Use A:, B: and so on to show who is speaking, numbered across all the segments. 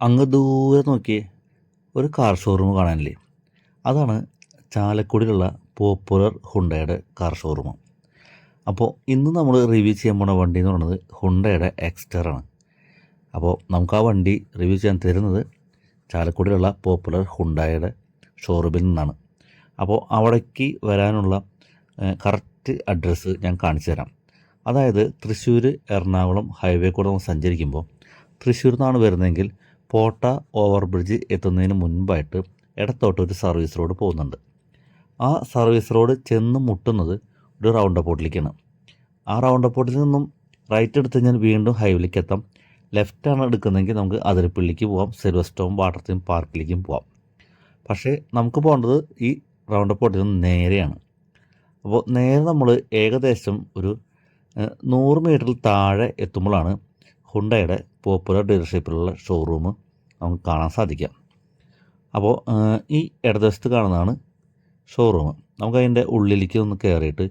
A: അങ്ങ് ദൂരെ നോക്കിയേ ഒരു കാർ ഷോറൂം കാണാനില്ലേ? അതാണ് ചാലക്കുടിയിലുള്ള പോപ്പുലർ ഹുണ്ടയുടെ കാർ ഷോറൂം അപ്പോൾ ഇന്ന് നമ്മൾ റിവ്യൂ ചെയ്യാൻ പോണ വണ്ടി എന്ന് പറയുന്നത് ഹുണ്ടയുടെ എക്സ്റ്ററാണ് അപ്പോൾ നമുക്ക് ആ വണ്ടി റിവ്യൂ ചെയ്യാൻ തരുന്നത് ചാലക്കുടിയിലുള്ള പോപ്പുലർ ഹുണ്ടായുടെ ഷോറൂമിൽ നിന്നാണ്. അപ്പോൾ അവിടേക്ക് വരാനുള്ള കറക്റ്റ് അഡ്രസ്സ് ഞാൻ കാണിച്ചു തരാം. അതായത് തൃശ്ശൂർ എറണാകുളം ഹൈവേ കൂടെ നമ്മൾ സഞ്ചരിക്കുമ്പോൾ തൃശ്ശൂർ നിന്നാണ് വരുന്നതെങ്കിൽ പോട്ട ഓവർ ബ്രിഡ്ജ് എത്തുന്നതിന് മുൻപായിട്ട് ഇടത്തോട്ട് ഒരു സർവീസ് റോഡ് പോകുന്നുണ്ട്. ആ സർവീസ് റോഡ് ചെന്ന് മുട്ടുന്നത് ഒരു റൗണ്ട് അപ്പോട്ടിലേക്കാണ് ആ റൗണ്ട് അപ്പോട്ടിൽ നിന്നും റൈറ്റ് എടുത്ത് കഴിഞ്ഞാൽ വീണ്ടും ഹൈവേയിലേക്ക് എത്താം. ലെഫ്റ്റാണ് എടുക്കുന്നതെങ്കിൽ നമുക്ക് അതിരപ്പള്ളിക്ക് പോവാം സിൽവസ്റ്റോം വാട്ടർ തീം പാർക്കിലേക്കും പോവാം. പക്ഷേ നമുക്ക് പോകേണ്ടത് ഈ റൗണ്ട് അപ്പോട്ടിൽ നിന്ന് നേരെയാണ്. അപ്പോൾ നേരെ നമ്മൾ ഏകദേശം ഒരു നൂറ് മീറ്ററിൽ താഴെ എത്തുമ്പോഴാണ് ഹുണ്ടയുടെ പോപ്പുലർ ഡീലർഷിപ്പിലുള്ള ഷോറൂം നമുക്ക് കാണാൻ സാധിക്കാം. അപ്പോൾ ഈ ഇടതുവശത്ത് കാണുന്നതാണ് ഷോറൂം നമുക്ക് അതിന്റെ ഉള്ളിലേക്ക് ഒന്ന് കയറിയിട്ട്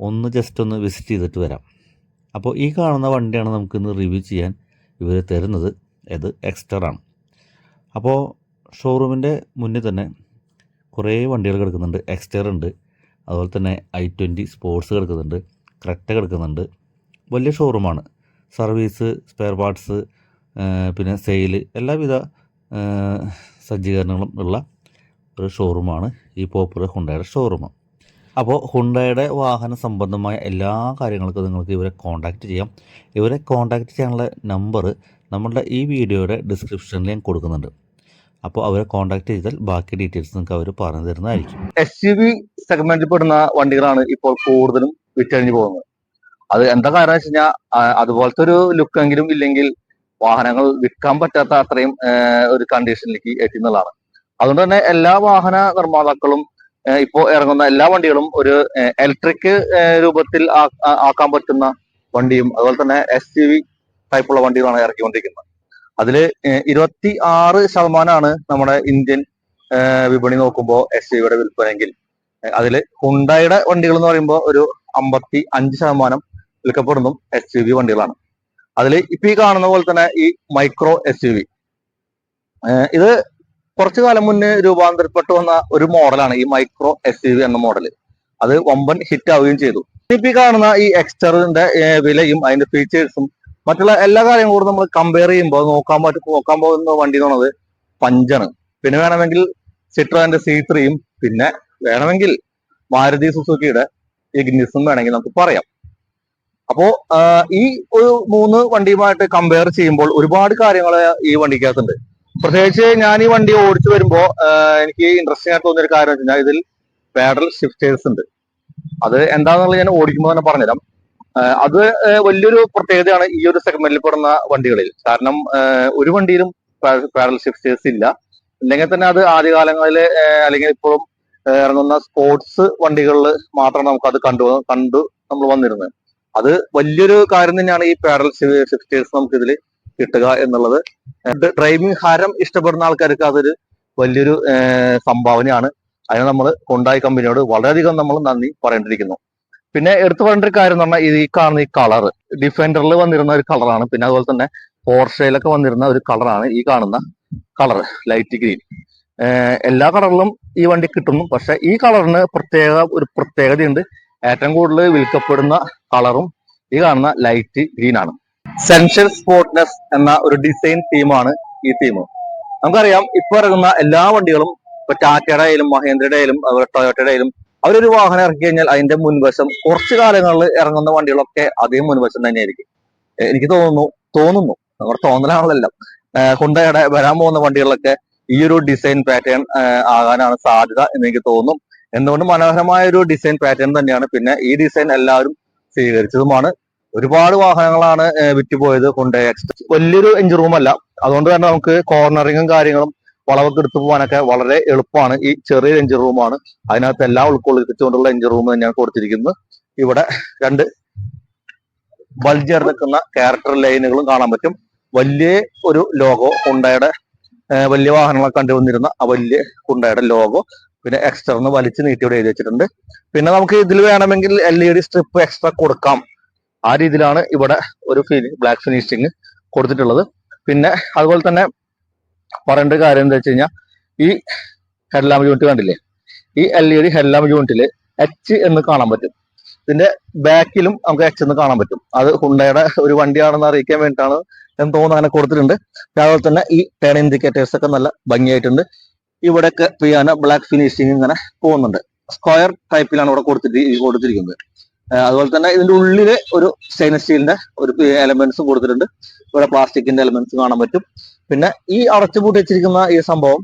A: ഒന്ന് ജസ്റ്റ് ഒന്ന് വിസിറ്റ് ചെയ്തിട്ട് വരാം. അപ്പോൾ ഈ കാണുന്ന വണ്ടിയാണ് നമുക്കിന്ന് റിവ്യൂ ചെയ്യാൻ ഇവർ തരുന്നത്. ഇത് എക്സ്റ്റർ ആണ്. അപ്പോൾ ഷോറൂമിന്റെ മുന്നിൽ തന്നെ കുറേ വണ്ടികൾ കിടക്കുന്നുണ്ട്. എക്സ്റ്റർ ഉണ്ട്. അതുപോലെ തന്നെ ഐ ട്വന്റി സ്പോർട്സ് കിടക്കുന്നുണ്ട്. ക്രെറ്റ കിടക്കുന്നുണ്ട്. വലിയ ഷോറൂമാണ് സർവീസ് സ്പെയർ പാർട്സ് പിന്നെ സെയിൽ എല്ലാവിധ സജ്ജീകരണങ്ങളും ഉള്ള ഒരു ഷോറൂമാണ് ഈ പോപ്പുലർ ഹുണ്ടയുടെ ഷോറൂം. അപ്പോൾ ഹുണ്ടയുടെ വാഹന സംബന്ധമായ എല്ലാ കാര്യങ്ങൾക്കും നിങ്ങൾക്ക് ഇവരെ കോൺടാക്റ്റ് ചെയ്യാം. ഇവരെ കോൺടാക്റ്റ് ചെയ്യാനുള്ള നമ്പർ നമ്മളുടെ ഈ വീഡിയോയുടെ ഡിസ്ക്രിപ്ഷനിൽ ഞാൻ കൊടുക്കുന്നുണ്ട്. അപ്പോൾ അവരെ കോൺടാക്ട് ചെയ്താൽ ബാക്കി ഡീറ്റെയിൽസ് നിങ്ങൾക്ക് അവർ പറഞ്ഞു തരുന്നതായിരിക്കും.
B: എസ് യു വി സെഗ്മെന്റിൽ പെടുന്ന വണ്ടികളാണ് ഇപ്പോൾ കൂടുതലും വിറ്റഴിഞ്ഞു പോകുന്നത്. അത് എന്താ കാരണം വെച്ച് കഴിഞ്ഞാൽ അതുപോലത്തെ ഒരു ലുക്കെങ്കിലും ഇല്ലെങ്കിൽ വാഹനങ്ങൾ വിൽക്കാൻ പറ്റാത്ത അത്രയും ഒരു കണ്ടീഷനിലേക്ക് എത്തുന്നതാണ് അതുകൊണ്ട് തന്നെ എല്ലാ വാഹന നിർമ്മാതാക്കളും ഇപ്പോൾ ഇപ്പോ ഇറങ്ങുന്ന എല്ലാ വണ്ടികളും ഒരു ഇലക്ട്രിക് രൂപത്തിൽ ആക്കാൻ പറ്റുന്ന വണ്ടിയും അതുപോലെ തന്നെ എസ് യു വി ടൈപ്പുള്ള വണ്ടികളാണ് ഇറക്കിക്കൊണ്ടിരിക്കുന്നത്. അതിൽ ഇരുപത്തി ആറ് ശതമാനമാണ് നമ്മുടെ ഇന്ത്യൻ വിപണി നോക്കുമ്പോൾ എസ് യുടെ വിൽപ്പനയെങ്കിൽ. അതിൽ ഹുണ്ടായുടെ വണ്ടികൾ എന്ന് പറയുമ്പോൾ ഒരു അമ്പത്തി അഞ്ച് ശതമാനം വിൽക്കപ്പെടുന്നു എസ് യു വി വണ്ടികളാണ്. അതിൽ ഇപ്പൊ ഈ കാണുന്ന പോലെ തന്നെ ഈ മൈക്രോ എസ് യു വി ഇത് കുറച്ചു കാലം മുന്നേ രൂപാന്തരപ്പെട്ടു വന്ന ഒരു മോഡലാണ് ഈ മൈക്രോ എസ് യു വി എന്ന മോഡൽ അത് വമ്പൻ ഹിറ്റ് ആവുകയും ചെയ്തു. ഇപ്പൊ ഈ കാണുന്ന ഈ എക്സ്റ്ററിന്റെ വിലയും അതിന്റെ ഫീച്ചേഴ്സും മറ്റുള്ള എല്ലാ കാര്യങ്ങളും കൂടെ നമ്മൾ കമ്പയർ ചെയ്യുമ്പോൾ നോക്കാൻ പറ്റും നോക്കാൻ പോകുന്ന വണ്ടി എന്ന് പറയുന്നത് പഞ്ചാണ്. പിന്നെ വേണമെങ്കിൽ സിട്രോന്റെ സി ത്രീയും പിന്നെ വേണമെങ്കിൽ മാരുതി സുസുക്കിയുടെ ഇഗ്നിസും വേണമെങ്കിൽ നമുക്ക് പറയാം. അപ്പോ ഈ ഒരു മൂന്ന് വണ്ടിയുമായിട്ട് കമ്പയർ ചെയ്യുമ്പോൾ ഒരുപാട് കാര്യങ്ങൾ ഈ വണ്ടിക്കകത്തുണ്ട്. പ്രത്യേകിച്ച് ഞാൻ ഈ വണ്ടി ഓടിച്ചു വരുമ്പോ എനിക്ക് ഇൻട്രസ്റ്റിംഗ് ആയിട്ട് തോന്നിയൊരു കാര്യം വെച്ച് കഴിഞ്ഞാൽ ഇതിൽ പാഡൽ ഷിഫ്റ്റേഴ്സ് ഉണ്ട്. അത് എന്താണെന്നുള്ളത് ഞാൻ ഓടിക്കുമ്പോൾ തന്നെ പറഞ്ഞുതരാം. അത് വലിയൊരു പ്രത്യേകതയാണ് ഈ ഒരു സെഗ്മെന്റിൽ പെടുന്ന വണ്ടികളിൽ. കാരണം ഒരു വണ്ടിയിലും പാഡൽ ഷിഫ്റ്റേഴ്സ് ഇല്ല. ഇല്ലെങ്കിൽ തന്നെ അത് ആദ്യകാലങ്ങളിൽ അല്ലെങ്കിൽ ഇപ്പോഴും ഇറങ്ങുന്ന സ്പോർട്സ് വണ്ടികളിൽ മാത്രം നമുക്ക് അത് കണ്ടു കണ്ടു നമ്മൾ വന്നിരുന്നത്. അത് വലിയൊരു കാര്യം തന്നെയാണ് ഈ പാരൽ ഷിഫ്റ്റേഴ്സ് നമുക്ക് ഇതിൽ കിട്ടുക എന്നുള്ളത്. ഡ്രൈവിംഗ് ഹാരം ഇഷ്ടപ്പെടുന്ന ആൾക്കാർക്ക് അതൊരു വലിയൊരു സംഭാവനയാണ്. അതിന് നമ്മൾ കൊണ്ടായി കമ്പനിയോട് വളരെയധികം നമ്മൾ നന്ദി പറയേണ്ടിയിരിക്കുന്നു. പിന്നെ എടുത്തു പറയേണ്ട ഒരു കാര്യം എന്ന് പറഞ്ഞാൽ ഈ കാണുന്ന ഈ കളർ ഡിഫൻഡറിൽ വന്നിരുന്ന ഒരു കളറാണ്. പിന്നെ അതുപോലെ തന്നെ പോർഷയിലൊക്കെ വന്നിരുന്ന ഒരു കളറാണ് ഈ കാണുന്ന കളർ ലൈറ്റ് ഗ്രീൻ. എല്ലാ കളറിലും ഈ വണ്ടി കിട്ടുന്നു. പക്ഷെ ഈ കളറിന് പ്രത്യേക ഒരു പ്രത്യേകതയുണ്ട്. ഏറ്റവും കൂടുതൽ വിൽക്കപ്പെടുന്ന കളറും ഈ കാണുന്ന ലൈറ്റ് ഗ്രീൻ ആണ്. സെൻഷ്യൽ സ്പോർട്ട്നെസ് എന്ന ഒരു ഡിസൈൻ തീമാണ് ഈ തീം നമുക്കറിയാം ഇപ്പൊ ഇറങ്ങുന്ന എല്ലാ വണ്ടികളും ഇപ്പൊ ടാറ്റയുടെ ആയാലും മഹേന്ദ്രയുടെ ആയാലും അതുപോലെ ടൊയോട്ടയുടെ ആയാലും അവരൊരു വാഹനം ഇറക്കി കഴിഞ്ഞാൽ അതിന്റെ മുൻവശം കുറച്ചു കാലങ്ങളിൽ ഇറങ്ങുന്ന വണ്ടികളൊക്കെ അതേ മുൻവശം തന്നെയായിരിക്കും. എനിക്ക് തോന്നുന്നു തോന്നുന്നു. നമ്മുടെ തോന്നലാണല്ലോ ഹുണ്ടയുടെ വരാൻ പോകുന്ന വണ്ടികളിലൊക്കെ ഈ ഒരു ഡിസൈൻ പാറ്റേൺ ആകാനാണ് സാധ്യത എന്ന് എനിക്ക് തോന്നും എന്തുകൊണ്ട് മനോഹരമായ ഒരു ഡിസൈൻ പാറ്റേൺ തന്നെയാണ്. പിന്നെ ഈ ഡിസൈൻ എല്ലാവരും സ്വീകരിച്ചതുമാണ്. ഒരുപാട് വാഹനങ്ങളാണ് വിറ്റുപോയത് കൊണ്ട് എക്സ്ട്രാ വലിയൊരു എഞ്ചിൻ റൂം അല്ല. അതുകൊണ്ട് തന്നെ നമുക്ക് കോർണറിങ്ങും കാര്യങ്ങളും വളവൊക്കെ എടുത്തു പോകാനൊക്കെ വളരെ എളുപ്പമാണ്. ഈ ചെറിയ എഞ്ചിൻ റൂമാണ് അതിനകത്ത് എല്ലാം ഉൾക്കൊള്ളിച്ചുകൊണ്ടുള്ള എഞ്ചിൻ റൂം തന്നെയാണ് കൊടുത്തിരിക്കുന്നത്. ഇവിടെ രണ്ട് ബൾജർ നിൽക്കുന്ന ക്യാരക്ടർ ലൈനുകളും കാണാൻ പറ്റും. വലിയ ഒരു ലോഗോ ഹുണ്ടയുടെ വലിയ വാഹനങ്ങളൊക്കെ കണ്ടുവന്നിരുന്ന ആ വലിയ ഹുണ്ടയുടെ ലോഗോ പിന്നെ എക്സ്റ്റർന്ന് വലിച്ചു നീട്ടി ഇവിടെ എഴുതി വെച്ചിട്ടുണ്ട്. പിന്നെ നമുക്ക് ഇതിൽ വേണമെങ്കിൽ L E D strip extra കൊടുക്കാം. ആ രീതിയിലാണ് ഇവിടെ ഒരു ബ്ലാക്ക് ഫിനിഷിങ് കൊടുത്തിട്ടുള്ളത്. പിന്നെ അതുപോലെ തന്നെ പറയേണ്ട കാര്യം എന്താ വെച്ച് കഴിഞ്ഞാൽ ഈ ഹെഡ്ലാമ്പ് യൂണിറ്റ് കണ്ടില്ലേ? ഈ എൽ ഇ ഡി ഹെഡ്ലാമ്പ് യൂണിറ്റിൽ എച്ച് എന്ന് കാണാൻ പറ്റും. ഇതിന്റെ ബാക്കിലും നമുക്ക് എച്ച് എന്ന് കാണാൻ പറ്റും. അത് ഹുണ്ടയുടെ ഒരു വണ്ടിയാണെന്ന് അറിയിക്കാൻ വേണ്ടിയിട്ടാണ് എന്ന് തോന്നുന്നു അങ്ങനെ കൊടുത്തിട്ടുണ്ട്. അതുപോലെ തന്നെ ഈ ടേൺ ഇൻഡിക്കേറ്റേഴ്സ് ഒക്കെ നല്ല ഭംഗിയായിട്ടുണ്ട്. ഇവിടെയൊക്കെ പിയാന ബ്ലാക്ക് ഫിനിഷിങ് ഇങ്ങനെ പോകുന്നുണ്ട്. സ്ക്വയർ ടൈപ്പിലാണ് ഇവിടെ കൊടുത്തിട്ട് കൊടുത്തിരിക്കുന്നത്. അതുപോലെ തന്നെ ഇതിന്റെ ഉള്ളിൽ ഒരു സ്റ്റെയിൻലെസ് സ്റ്റീലിന്റെ ഒരു എലമെന്റ്സ് കൊടുത്തിട്ടുണ്ട്. ഇവിടെ പ്ലാസ്റ്റിക്കിന്റെ എലമെന്റ്സ് കാണാൻ പറ്റും. പിന്നെ ഈ അടച്ചു പൂട്ടി വെച്ചിരിക്കുന്ന ഈ സംഭവം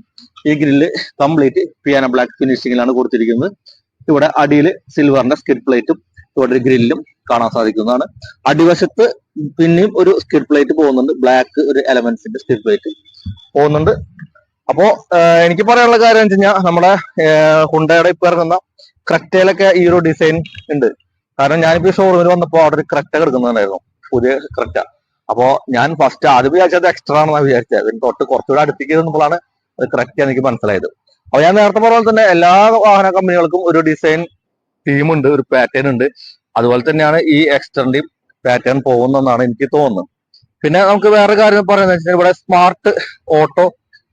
B: ഈ ഗ്രില്ല് കംപ്ലീറ്റ് പിയാന ബ്ലാക്ക് ഫിനിഷിങ്ങിലാണ് കൊടുത്തിരിക്കുന്നത്. ഇവിടെ അടിയിൽ സിൽവറിന്റെ സ്കിഡ് പ്ലേറ്റും ഇവിടെ ഒരു ഗ്രില്ലും കാണാൻ സാധിക്കുന്നതാണ്. അടിവശത്ത് പിന്നെയും ഒരു സ്കിഡ് പ്ലേറ്റ് പോകുന്നുണ്ട്. ബ്ലാക്ക് ഒരു എലമെന്റ്സിന്റെ സ്കിഡ് പ്ലേറ്റ് പോകുന്നുണ്ട്. അപ്പോ എനിക്ക് പറയാനുള്ള കാര്യം വെച്ച് കഴിഞ്ഞാൽ നമ്മുടെ ഹുണ്ടയുടെ ഇപ്പൊ ഇറങ്ങുന്ന ക്രക്റ്റയിലൊക്കെ ഈ ഒരു ഡിസൈൻ ഉണ്ട്. കാരണം ഞാനിപ്പോ ഷോറൂമിൽ വന്നപ്പോ അവിടെ ഒരു ക്രക്റ്റ കിടക്കുന്നുണ്ടായിരുന്നു. പുതിയ ക്രക്റ്റ അപ്പോ ഞാൻ ഫസ്റ്റ് ആദ്യം വിചാരിച്ചത് എക്സ്ട്രാ ആണെന്നാണ് വിചാരിച്ചത് അതിന് തൊട്ട് കുറച്ചുകൂടെ അടുത്തേക്ക് നിന്നപ്പോഴാണ് അത് കറക്റ്റ് എനിക്ക് മനസ്സിലായത്. അപ്പൊ ഞാൻ നേരത്തെ പറഞ്ഞ തന്നെ എല്ലാ വാഹന കമ്പനികൾക്കും ഒരു ഡിസൈൻ തീമുണ്ട് ഒരു പാറ്റേൺ ഉണ്ട്. അതുപോലെ തന്നെയാണ് ഈ എക്സ്റ്ററിന്റെയും പാറ്റേൺ പോകുന്നതെന്നാണ് എനിക്ക് തോന്നുന്നത്. പിന്നെ നമുക്ക് വേറെ കാര്യം പറയുന്നത് ഇവിടെ സ്മാർട്ട് ഓട്ടോ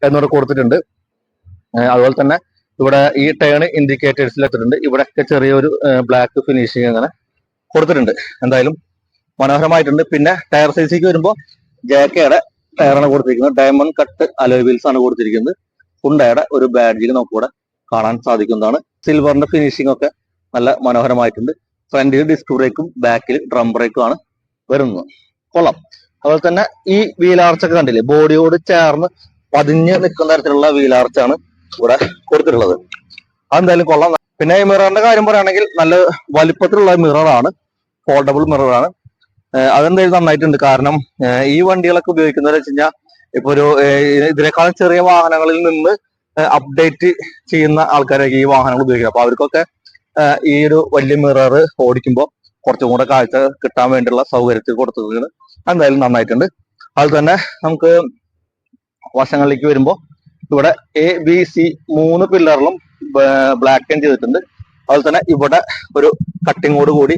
B: എന്നിവിടെ കൊടുത്തിട്ടുണ്ട്. അതുപോലെ തന്നെ ഇവിടെ ഈ ടേൺ ഇൻഡിക്കേറ്റേഴ്സിൽ എത്തിയിട്ടുണ്ട്. ഇവിടെയൊക്കെ ചെറിയൊരു ബ്ലാക്ക് ഫിനിഷിങ് അങ്ങനെ കൊടുത്തിട്ടുണ്ട്. എന്തായാലും മനോഹരമായിട്ടുണ്ട്. പിന്നെ ടയർ സൈസിക്ക് വരുമ്പോൾ ജേക്കയുടെ ടയറാണ് കൊടുത്തിരിക്കുന്നത്. ഡയമണ്ട് കട്ട് അലോയ് വീൽസ് ആണ് കൊടുത്തിരിക്കുന്നത്. ഹുണ്ടയുടെ ഒരു ബാഡ്ജിൽ നമുക്കിവിടെ കാണാൻ സാധിക്കുന്നതാണ്. സിൽവറിന്റെ ഫിനിഷിംഗ് ഒക്കെ നല്ല മനോഹരമായിട്ടുണ്ട്. ഫ്രണ്ടിൽ ഡിസ്ക് ബ്രേക്കും ബാക്കിൽ ഡ്രം ബ്രേക്കും ആണ് വരുന്നത്. കൊള്ളാം. അതുപോലെ തന്നെ ഈ വീലാർച്ചൊക്കെ കണ്ടില്ലേ? ബോഡിയോട് ചേർന്ന് പതിഞ്ഞ് നിൽക്കുന്ന തരത്തിലുള്ള വീലാർച്ചാണ് ഇവിടെ കൊടുത്തിട്ടുള്ളത്. അതെന്തായാലും കൊള്ളാം. പിന്നെ ഈ മിററിന്റെ കാര്യം പറയുകയാണെങ്കിൽ നല്ല വലിപ്പത്തിലുള്ള മിററാണ് ഫോൾഡബിൾ മിററാണ് അതെന്തായാലും നന്നായിട്ടുണ്ട്. കാരണം ഈ വണ്ടികളൊക്കെ ഉപയോഗിക്കുന്നത് വെച്ച് കഴിഞ്ഞാൽ ഇപ്പൊ ഒരു ഇതിനേക്കാളും ചെറിയ വാഹനങ്ങളിൽ നിന്ന് അപ്ഡേറ്റ് ചെയ്യുന്ന ആൾക്കാരൊക്കെ ഈ വാഹനങ്ങൾ ഉപയോഗിക്കുക അപ്പൊ അവർക്കൊക്കെ ഈ ഒരു വലിയ മിറർ ഓടിക്കുമ്പോൾ കുറച്ചും കൂടെ കാഴ്ച കിട്ടാൻ വേണ്ടിയുള്ള സൗകര്യത്തിൽ കൊടുത്തത് എന്തായാലും നന്നായിട്ടുണ്ട്. അതുപോലെ തന്നെ നമുക്ക് വശങ്ങളിലേക്ക് വരുമ്പോൾ ഇവിടെ എ ബി സി മൂന്ന് പില്ലറിലും ബ്ലാക്ക് ആൻഡ് ചെയ്തിട്ടുണ്ട്. അതുപോലെ തന്നെ ഇവിടെ ഒരു കട്ടിങ്ങോട് കൂടി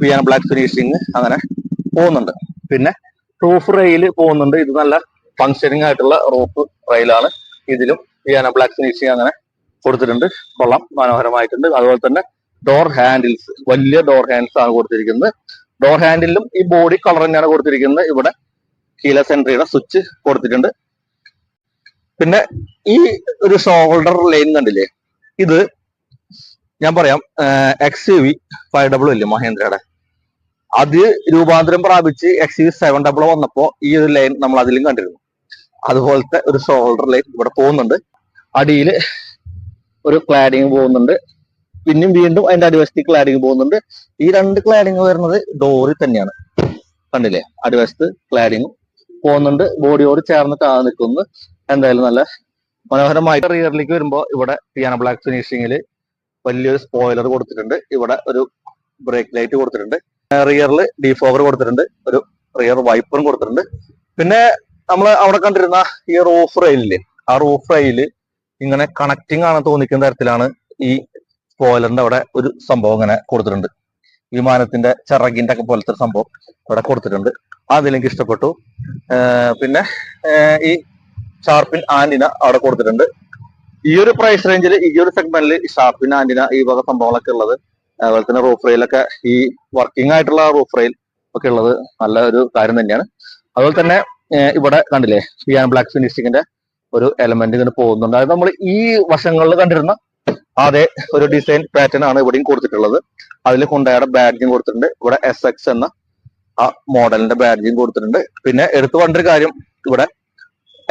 B: പിയാനോ ബ്ലാക്ക് ഫിനിഷിങ് അങ്ങനെ പോകുന്നുണ്ട്. പിന്നെ റൂഫ് റെയിൽ പോകുന്നുണ്ട്. ഇത് നല്ല ഫങ്ഷനിങ് ആയിട്ടുള്ള റൂഫ് റെയിലാണ് ഇതിലും പിയാനോ ബ്ലാക്ക് ഫിനിഷിങ് അങ്ങനെ കൊടുത്തിട്ടുണ്ട്. കൊള്ളാം. മനോഹരമായിട്ടുണ്ട്. അതുപോലെ തന്നെ ഡോർ ഹാൻഡിൽസ് വലിയ ഡോർ ഹാൻഡിൽസ് ആണ് കൊടുത്തിരിക്കുന്നത്. ഡോർ ഹാൻഡിലും ഈ ബോഡി കളർ തന്നെയാണ് കൊടുത്തിരിക്കുന്നത്. ഇവിടെ കീല സെൻട്രിയുടെ സ്വിച്ച് കൊടുത്തിട്ടുണ്ട്. പിന്നെ ഈ ഒരു ഷോൾഡർ ലൈൻ കണ്ടില്ലേ? ഇത് ഞാൻ പറയാം X U V five double ഇല്ലേ മഹേന്ദ്രയുടെ? അത് രൂപാന്തരം പ്രാപിച്ച് എക്സ് യു സെവൻ ഡബിൾ വന്നപ്പോ ഈ ഒരു ലൈൻ നമ്മൾ അതിലും കണ്ടിരുന്നു. അതുപോലത്തെ ഒരു ഷോൾഡർ ലൈൻ ഇവിടെ പോകുന്നുണ്ട്. അടിയിൽ ഒരു ക്ലാഡിങ് പോകുന്നുണ്ട്. പിന്നെയും വീണ്ടും അതിന്റെ അടിവശത്ത് ക്ലാഡിങ് പോകുന്നുണ്ട്. ഈ രണ്ട് ക്ലാഡിങ് വരുന്നത് ഡോറിൽ തന്നെയാണ്. കണ്ടില്ലേ? അടിവശത്ത് ക്ലാഡിങ് പോകുന്നുണ്ട്. ബോഡിയോട് ചേർന്ന് താ നിൽക്കുന്നു എന്തായാലും നല്ല മനോഹരമായിട്ട് റിയറിലേക്ക് വരുമ്പോൾ ഇവിടെ പിയാനോ ബ്ലാക്ക് ഫിനിഷിങ്ങിൽ വലിയൊരു സ്പോയിലർ കൊടുത്തിട്ടുണ്ട്. ഇവിടെ ഒരു ബ്രേക്ക് ലൈറ്റ് കൊടുത്തിട്ടുണ്ട്. റിയറിൽ ഡിഫോഗർ കൊടുത്തിട്ടുണ്ട്. ഒരു റിയർ വൈപ്പറും കൊടുത്തിട്ടുണ്ട്. പിന്നെ നമ്മൾ അവിടെ കണ്ടിരുന്ന ഈ റൂഫ് റെയിലില്ലേ ആ റൂഫ് റെയിൽ ഇങ്ങനെ കണക്റ്റിംഗ് ആണ് തോന്നിക്കുന്ന തരത്തിലാണ് ഈ സ്പോയിലറിന്റെ അവിടെ ഒരു സംഭവം ഇങ്ങനെ കൊടുത്തിട്ടുണ്ട്. വിമാനത്തിന്റെ ചിറകിന്റെ ഒക്കെ പോലത്തെ സംഭവം ഇവിടെ കൊടുത്തിട്ടുണ്ട്. അതെനിക്ക് ഇഷ്ടപ്പെട്ടു. പിന്നെ ഈ ഷാർപ്പിൻ ആന്റിന അവിടെ കൊടുത്തിട്ടുണ്ട്. ഈ ഒരു പ്രൈസ് റേഞ്ചിൽ ഈ ഒരു സെഗ്മെന്റിൽ ഷാർപ്പിൻ ആന്റിന ഈ വക സംഭവങ്ങളൊക്കെ ഉള്ളത്. അതുപോലെ തന്നെ റൂഫ് റെയിലൊക്കെ ഈ വർക്കിംഗ് ആയിട്ടുള്ള റൂഫ് റെയിൽ ഒക്കെ ഉള്ളത് നല്ല ഒരു കാര്യം തന്നെയാണ്. അതുപോലെ തന്നെ ഇവിടെ കണ്ടില്ലേ പിയാൻ ബ്ലാക്ക് ഫിനിഷിങ്ങിന്റെ ഒരു എലമെന്റ് ഇങ്ങനെ പോകുന്നുണ്ട്. അത് നമ്മൾ ഈ വശങ്ങളിൽ കണ്ടിരുന്ന അതേ ഒരു ഡിസൈൻ പാറ്റേൺ ആണ് ഇവിടെയും കൊടുത്തിട്ടുള്ളത്. അതിൽ കൊണ്ടയുടെ ബാഡ്ജും കൊടുത്തിട്ടുണ്ട്. ഇവിടെ എസ് എക്സ് എന്ന ആ മോഡലിന്റെ ബാഡ്ജും കൊടുത്തിട്ടുണ്ട്. പിന്നെ എടുത്തു കണ്ടൊരു കാര്യം ഇവിടെ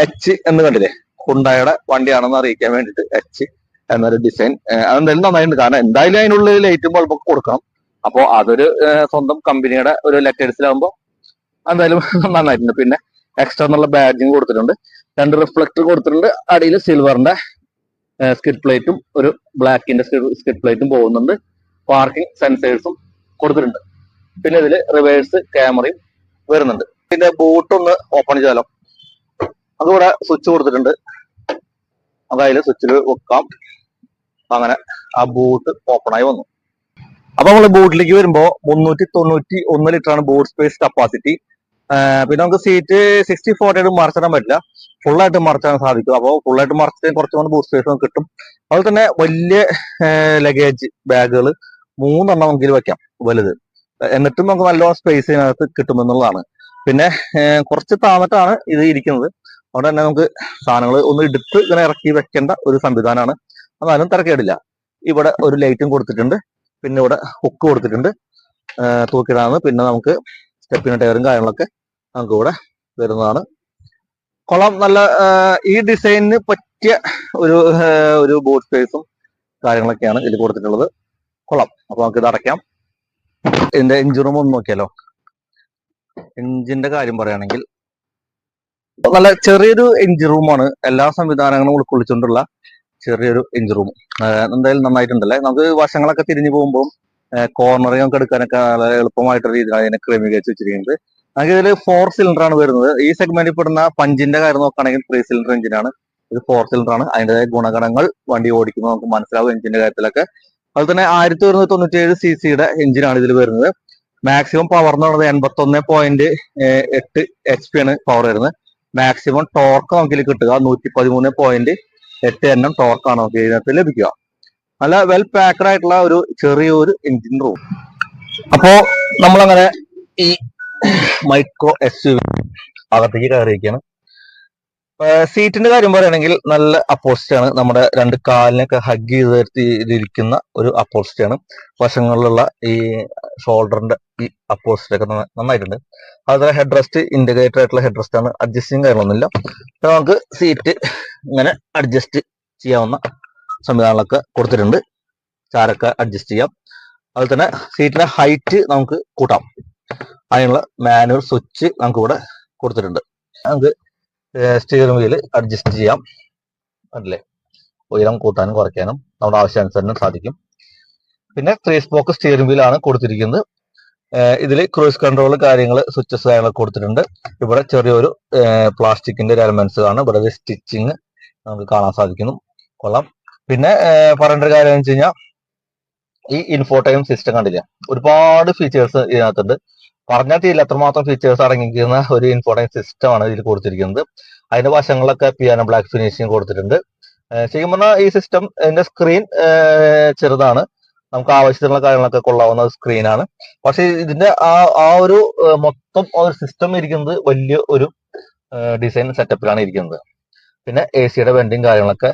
B: എച്ച് എന്ന് കണ്ടില്ലേ? ഹുണ്ടായുടെ വണ്ടിയാണെന്ന് അറിയിക്കാൻ വേണ്ടിയിട്ട് എച്ച് എന്നൊരു ഡിസൈൻ അതെന്തായാലും നന്നായിട്ടുണ്ട് കാരണം എന്തായാലും അതിനുള്ളിൽ ലൈറ്റും ബൾബൊക്കെ കൊടുക്കണം. അപ്പോ അതൊരു സ്വന്തം കമ്പനിയുടെ ഒരു ലെറ്റേഴ്സിലാകുമ്പോൾ എന്തായാലും നന്നായിട്ടുണ്ട്. പിന്നെ എക്സ്ട്രാ എന്നുള്ള കൊടുത്തിട്ടുണ്ട്. രണ്ട് റിഫ്ലക്ടർ കൊടുത്തിട്ടുണ്ട്. അടിയിൽ സിൽവറിന്റെ സ്കിഡ് പ്ലേറ്റും ഒരു ബ്ലാക്കിന്റെ സ്കിഡ് പ്ലേറ്റും പോകുന്നുണ്ട്. പാർക്കിംഗ് സെൻസേഴ്സും കൊടുത്തിട്ടുണ്ട്. പിന്നെ ഇതിൽ റിവേഴ്സ് ക്യാമറയും വരുന്നുണ്ട്. പിന്നെ ബൂട്ടൊന്ന് ഓപ്പൺ ചെയ്താലോ? അതിവിടെ സ്വിച്ച് കൊടുത്തിട്ടുണ്ട്. അതായത് സ്വിച്ചിൽ വെക്കാം. അങ്ങനെ ആ ബൂട്ട് ഓപ്പൺ ആയി വന്നു. അപ്പൊ നമ്മൾ ബൂട്ടിലേക്ക് വരുമ്പോ മുന്നൂറ്റി തൊണ്ണൂറ്റി ഒന്ന് ലിറ്റർ ആണ് ബൂട്ട് സ്പേസ് കപ്പാസിറ്റി പിന്നെ നമുക്ക് സീറ്റ് സിക്സ്റ്റി ഫോർ ആയിട്ട് മറച്ചിടാൻ പറ്റില്ല. ഫുള്ളായിട്ട് മറച്ചാൻ സാധിക്കും അപ്പോൾ ഫുള്ളായിട്ട് മറച്ചിട്ട് കുറച്ചുകൂടി ബൂട്ട് സ്പേസ് നമുക്ക് കിട്ടും. അതുപോലെ തന്നെ വലിയ ലഗേജ് ബാഗുകൾ മൂന്നെണ്ണം നമുക്ക് വെക്കാം. വലുത്. എന്നിട്ടും നമുക്ക് നല്ലോണം സ്പേസ് ഇതിനകത്ത് കിട്ടുമെന്നുള്ളതാണ്. പിന്നെ കുറച്ച് താമറ്റാണ് ഇത് ഇരിക്കുന്നത്. അതുകൊണ്ട് തന്നെ നമുക്ക് സാധനങ്ങൾ ഒന്ന് എടുത്ത് ഇങ്ങനെ ഇറക്കി വെക്കേണ്ട ഒരു സംവിധാനമാണ്. എന്നാലും തിരക്കേടില്ല. ഇവിടെ ഒരു ലൈറ്റും കൊടുത്തിട്ടുണ്ട്. പിന്നെ ഇവിടെ ഹുക്ക് കൊടുത്തിട്ടുണ്ട്. തൂക്കിടാന്ന് പിന്നെ നമുക്ക് സ്റ്റെപ്പിന് ടയറും കാര്യങ്ങളൊക്കെ നമുക്ക് ഇവിടെ വരുന്നതാണ്. കുളം നല്ല ഈ ഡിസൈനിന് പറ്റിയ ഒരു ഒരു ബോട്ട് സ്പേസും കാര്യങ്ങളൊക്കെയാണ് ഇതിൽ കൊടുത്തിട്ടുള്ളത്. കുളം അപ്പൊ നമുക്ക് ഇത് അടയ്ക്കാം. ഇതിന്റെ എഞ്ചിൻ റൂം ഒന്ന് നോക്കിയാലോ? എഞ്ചിന്റെ കാര്യം പറയുകയാണെങ്കിൽ നല്ല ചെറിയൊരു എഞ്ചിൻ റൂമാണ് എല്ലാ സംവിധാനങ്ങളും ഉൾക്കൊള്ളിച്ചുകൊണ്ടുള്ള ചെറിയൊരു എഞ്ചിൻ റൂം എന്തായാലും നന്നായിട്ടുണ്ടല്ലേ? നമുക്ക് വശങ്ങളൊക്കെ തിരിഞ്ഞു പോകുമ്പോൾ കോർണറിങ് ഒക്കെ എടുക്കാനൊക്കെ വളരെ എളുപ്പമായിട്ടുള്ള രീതിയിലാണ് അതിനെ ക്രമീകരിച്ച് വെച്ചിരിക്കുന്നത്. നമുക്ക് ഇതിൽ ഫോർ സിലിണ്ടർ ആണ് വരുന്നത്. ഈ സെഗ്മെന്റിൽ പെടുന്ന പഞ്ചിന്റെ കാര്യം നോക്കുകയാണെങ്കിൽ ത്രീ സിലിണ്ടർ എഞ്ചിനാണ് ഇത് ഫോർ സിലിണ്ടർ ആണ്. അതിന്റെതായ ഗുണഗണങ്ങൾ വണ്ടി ഓടിക്കുമ്പോൾ നമുക്ക് മനസ്സിലാവും എഞ്ചിന്റെ കാര്യത്തിലൊക്കെ. അതുപോലെ തന്നെ ആയിരത്തി ഒരുന്നൂറ്റി തൊണ്ണൂറ്റി ഏഴ് സി സിയുടെ എഞ്ചിനാണ് ഇതിൽ വരുന്നത്. മാക്സിമം പവർ എന്ന് പറയുന്നത് എൺപത്തി ഒന്ന് പോയിന്റ് എട്ട് എച്ച് പി ആണ് പവർ വരുന്നത്. മാക്സിമം ടോർക്ക് നമുക്ക് കിട്ടുക. നൂറ്റി പതിമൂന്ന് പോയിന്റ് എട്ട് എണ്ണം ടോർക്കാണ് നമുക്ക് ഇതിനകത്ത് ലഭിക്കുക. നല്ല വെൽ പാക്ഡ് ആയിട്ടുള്ള ഒരു ചെറിയൊരു എഞ്ചിൻ റൂം അപ്പോ നമ്മളങ്ങനെ ഈ മൈക്രോ എസ് യു അകത്തേക്ക് കയറിയിരിക്കുകയാണ്. സീറ്റിന്റെ കാര്യം പറയുകയാണെങ്കിൽ നല്ല അപ്പോസിറ്റ് ആണ്. നമ്മുടെ രണ്ട് കാലിനൊക്കെ ഹഗ് ചെയ്ത് ഇരിക്കുന്ന ഒരു അപ്പോസിറ്റ് ആണ്. വശങ്ങളിലുള്ള ഈ ഷോൾഡറിന്റെ ഈ അപ്പോസിറ്റൊക്കെ നന്നായിട്ടുണ്ട്. അതുപോലെ ഹെഡ് റെസ്റ്റ് ഇൻഡിഗേറ്റർ ആയിട്ടുള്ള ഹെഡ് റെസ്റ്റ് ആണ്. അഡ്ജസ്റ്റിങ് കാര്യങ്ങളൊന്നുമില്ല. അപ്പൊ നമുക്ക് സീറ്റ് ഇങ്ങനെ അഡ്ജസ്റ്റ് ചെയ്യാവുന്ന സംവിധാനങ്ങളൊക്കെ കൊടുത്തിട്ടുണ്ട്. ചാരൊക്കെ അഡ്ജസ്റ്റ് ചെയ്യാം. അതുപോലെ തന്നെ സീറ്റിന്റെ ഹൈറ്റ് നമുക്ക് കൂട്ടാം. അതിനുള്ള മാനുവൽ സ്വിച്ച് നമുക്ക് ഇവിടെ കൊടുത്തിട്ടുണ്ട്. നമുക്ക് സ്റ്റിയറിംഗ് വീൽ അഡ്ജസ്റ്റ് ചെയ്യാം. അല്ലേ ഉയരം കൂട്ടാനും കുറയ്ക്കാനും നമ്മുടെ ആവശ്യാനുസരണം സാധിക്കും. പിന്നെ ത്രീ സ്പോക്ക് സ്റ്റിയറിംഗ് വീലാണ് കൊടുത്തിരിക്കുന്നത്. ഇതിൽ ക്രൂസ് കൺട്രോൾ കാര്യങ്ങൾ സ്വിച്ചസ് കാര്യങ്ങളൊക്കെ കൊടുത്തിട്ടുണ്ട്. ഇവിടെ ചെറിയൊരു പ്ലാസ്റ്റിക്കിന്റെ ഒരു എലമെന്റ്സ് കാണും ഇവിടെ സ്റ്റിച്ചിങ് നമുക്ക് കാണാൻ സാധിക്കുന്നു. കൊള്ളാം. പിന്നെ പറയേണ്ട ഒരു കാര്യം എന്ന് കഴിഞ്ഞാൽ ഈ ഇൻഫോടൈം സിസ്റ്റം കണ്ടില്ല? ഒരുപാട് ഫീച്ചേഴ്സ് ഇതിനകത്തുണ്ട്. പറഞ്ഞാൽ തീരില്ല. എത്രമാത്രം ഫീച്ചേഴ്സ് അടങ്ങിയിരിക്കുന്ന ഒരു ഇൻഫോടൈം സിസ്റ്റമാണ് ഇതിൽ കൊടുത്തിരിക്കുന്നത്. അതിന്റെ വശങ്ങളൊക്കെ പിയാനോ ബ്ലാക്ക് ഫിനിഷിങ് കൊടുത്തിട്ടുണ്ട്. ശരിക്കും പറഞ്ഞാൽ ഈ സിസ്റ്റം ഇതിന്റെ സ്ക്രീൻ ചെറുതാണ്. നമുക്ക് ആവശ്യത്തിനുള്ള കാര്യങ്ങളൊക്കെ കൊള്ളാവുന്ന സ്ക്രീനാണ് പക്ഷേ ഇതിന്റെ ആ ആ ഒരു മൊത്തം ഒരു സിസ്റ്റം ഇരിക്കുന്നത് വലിയ ഒരു ഡിസൈൻ സെറ്റപ്പിലാണ് ഇരിക്കുന്നത്. പിന്നെ എ സിയുടെ വെൻഡിങ് കാര്യങ്ങളൊക്കെ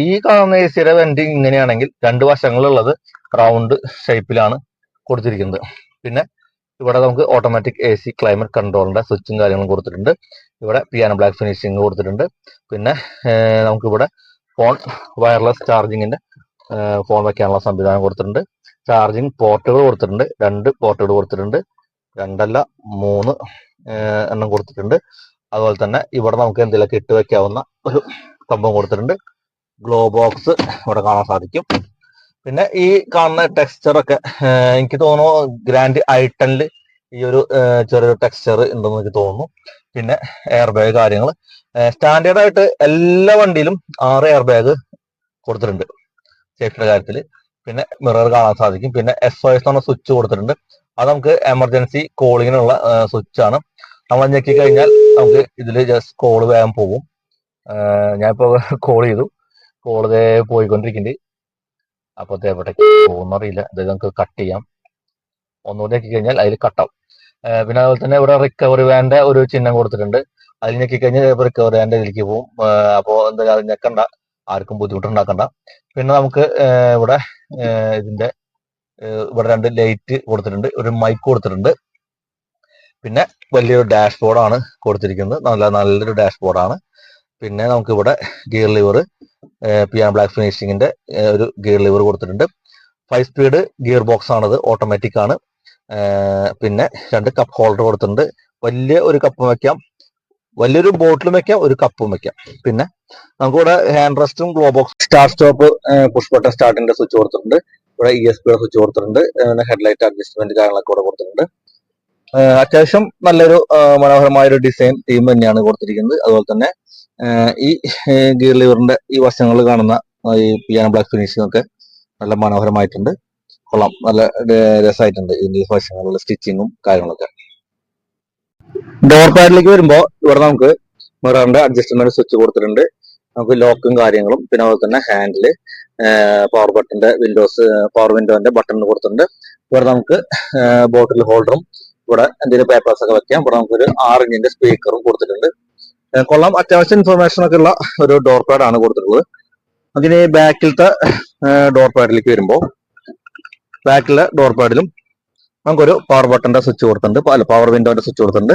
B: ഈ കാണുന്ന എ സിയുടെ വെൻഡിങ് ഇങ്ങനെയാണെങ്കിൽ രണ്ട് വശങ്ങളുള്ളത് റൗണ്ട് ഷേപ്പിലാണ് കൊടുത്തിരിക്കുന്നത്. പിന്നെ ഇവിടെ നമുക്ക് ഓട്ടോമാറ്റിക് എ സി ക്ലൈമറ്റ് കൺട്രോളിന്റെ സ്വിച്ചും കാര്യങ്ങളും കൊടുത്തിട്ടുണ്ട്. ഇവിടെ പിയാനോ ബ്ലാക്ക് ഫിനിഷിംഗ് കൊടുത്തിട്ടുണ്ട്. പിന്നെ നമുക്കിവിടെ ഫോൺ വയർലെസ് ചാർജിങ്ങിന്റെ ഫോൺ വെക്കാനുള്ള സംവിധാനം കൊടുത്തിട്ടുണ്ട്. ചാർജിങ് പോർട്ടുകൾ കൊടുത്തിട്ടുണ്ട്. രണ്ട് പോർട്ടുകൾ കൊടുത്തിട്ടുണ്ട്. രണ്ടല്ല മൂന്ന് എണ്ണം കൊടുത്തിട്ടുണ്ട്. അതുപോലെ തന്നെ ഇവിടെ നമുക്ക് എന്തെങ്കിലുമൊക്കെ ഇട്ട് വെക്കാവുന്ന ഒരു സംഭവം കൊടുത്തിട്ടുണ്ട്. ഗ്ലോ ബോക്സ് ഇവിടെ കാണാൻ സാധിക്കും. പിന്നെ ഈ കാണുന്ന ടെക്സ്ചർ ഒക്കെ എനിക്ക് തോന്നുന്നു ഗ്രാൻഡ് ഐട്ടനിൽ ഈ ഒരു ചെറിയൊരു ടെക്സ്ചർ ഉണ്ടെന്ന് എനിക്ക് തോന്നുന്നു. പിന്നെ എയർ ബാഗ് കാര്യങ്ങൾ സ്റ്റാൻഡേർഡ് ആയിട്ട് എല്ലാ വണ്ടിയിലും ആറ് എയർ ബാഗ് കൊടുത്തിട്ടുണ്ട്. സേഫ്റ്റിയുടെ കാര്യത്തിൽ പിന്നെ മിറർ കാണാൻ സാധിക്കും. പിന്നെ എസ് ഒ എസ് പറഞ്ഞ സ്വിച്ച് കൊടുത്തിട്ടുണ്ട്. അത് നമുക്ക് എമർജൻസി കോളിങ്ങിനുള്ള സ്വിച്ച് ആണ്. നമ്മൾ ഞെക്കി കഴിഞ്ഞാൽ നമുക്ക് ഇതിൽ ജസ്റ്റ് കോൾ വേഗം പോകും ഞാനിപ്പോ കോൾ ചെയ്തു. കോൾ ഇതേ പോയിക്കൊണ്ടിരിക്കുന്നുണ്ട്. അപ്പൊ എവിടേക്ക് പോകുന്നറിയില്ല ഇത് നമുക്ക് കട്ട് ചെയ്യാം. ഒന്നുകൂടി ഞെക്കി കഴിഞ്ഞാൽ അതിൽ കട്ടാവും പിന്നെ അതുപോലെ തന്നെ ഇവിടെ റിക്കവറി വാന്റെ ഒരു ചിഹ്നം കൊടുത്തിട്ടുണ്ട്. അതിൽ ഞെക്കി കഴിഞ്ഞാൽ റിക്കവറി വാന്റെ ഇതിലേക്ക് പോകും അപ്പോൾ അപ്പോ എന്താ ഞെക്കണ്ട. ആർക്കും ബുദ്ധിമുട്ടുണ്ടാക്കണ്ട. പിന്നെ നമുക്ക് ഇവിടെ ഇതിന്റെ ഇവിടെ രണ്ട് ലൈറ്റ് കൊടുത്തിട്ടുണ്ട്. ഒരു മൈക്ക് കൊടുത്തിട്ടുണ്ട്. പിന്നെ വലിയൊരു ഡാഷ് ബോർഡാണ് കൊടുത്തിരിക്കുന്നത്. നല്ല നല്ലൊരു ഡാഷ് ബോർഡാണ് പിന്നെ നമുക്ക് ഇവിടെ ഗിയർ ലിവർ പിയാൻ ബ്ലാക്ക് ഫിനിഷിങ്ങിന്റെ ഒരു ഗിയർ ലിവർ കൊടുത്തിട്ടുണ്ട്. ഫൈവ് സ്പീഡ് ഗിയർ ബോക്സ് ആണത് ഓട്ടോമാറ്റിക് ആണ്. പിന്നെ രണ്ട് കപ്പ് ഹോൾഡർ കൊടുത്തിട്ടുണ്ട്. വലിയ ഒരു കപ്പ് വെക്കാം. വലിയൊരു ബോട്ടിലും വെക്കാം ഒരു കപ്പും വെക്കാം. പിന്നെ നമുക്കിവിടെ hand റെസ്റ്റും glove box star stop push button സ്റ്റാർട്ടിന്റെ switch കൊടുത്തിട്ടുണ്ട്. ഇവിടെ ഇ എസ് പിയുടെ സ്വിച്ച് കൊടുത്തിട്ടുണ്ട്. ഹെഡ്ലൈറ്റ് അഡ്ജസ്റ്റ്മെന്റ് കാര്യങ്ങളൊക്കെ ഇവിടെ കൊടുത്തിട്ടുണ്ട്. അത്യാവശ്യം നല്ലൊരു മനോഹരമായ ഒരു ഡിസൈൻ തീം തന്നെയാണ് കൊടുത്തിരിക്കുന്നത്. അതുപോലെ തന്നെ ഈ ഗിയർ ലിവറിന്റെ ഈ വശങ്ങളിൽ കാണുന്ന ഈ പിയാനോ ബ്ലാക്ക് ഫിനിഷിംഗ് ഒക്കെ നല്ല മനോഹരമായിട്ടുണ്ട്. കൊള്ളാം. നല്ല രസമായിട്ടുണ്ട് ഇതിന്റെ വശങ്ങളിലുള്ള സ്റ്റിച്ചിങ്ങും കാര്യങ്ങളൊക്കെ. ഡോർ പാഡിലേക്ക് വരുമ്പോൾ ഇവിടെ നമുക്ക് മിററിന്റെ അഡ്ജസ്റ്റ്മെന്റ് സ്വിച്ച് കൊടുത്തിട്ടുണ്ട്. നമുക്ക് ലോക്കും കാര്യങ്ങളും പിന്നെ അതുപോലെ തന്നെ ഹാൻഡിൽ പവർ ബട്ടന്റെ വിൻഡോസ് പവർ വിൻഡോന്റെ ബട്ടൺ കൊടുത്തിട്ടുണ്ട്. ഇവിടെ നമുക്ക് ബോട്ടിൽ ഹോൾഡറും ഇവിടെ എന്തെങ്കിലും പേപ്പേഴ്സ് ഒക്കെ വെക്കാം. ഇവിടെ നമുക്കൊരു ആറ് ഇഞ്ചിന്റെ സ്പീക്കറും കൊടുത്തിട്ടുണ്ട്. കൊള്ളാം. അത്യാവശ്യം ഇൻഫർമേഷൻ ഒക്കെ ഉള്ള ഒരു ഡോർ പാഡ് ആണ് കൊടുത്തിട്ടുള്ളത്. അതിന് ബാക്കിലത്തെ ഡോർ പാഡിലേക്ക് വരുമ്പോൾ ബാക്കിലെ ഡോർ പാഡിലും നമുക്കൊരു പവർ ബട്ടന്റെ സ്വിച്ച് കൊടുത്തിട്ടുണ്ട്. അല്ല പവർ വിൻഡോന്റെ സ്വിച്ച് കൊടുത്തിട്ടുണ്ട്.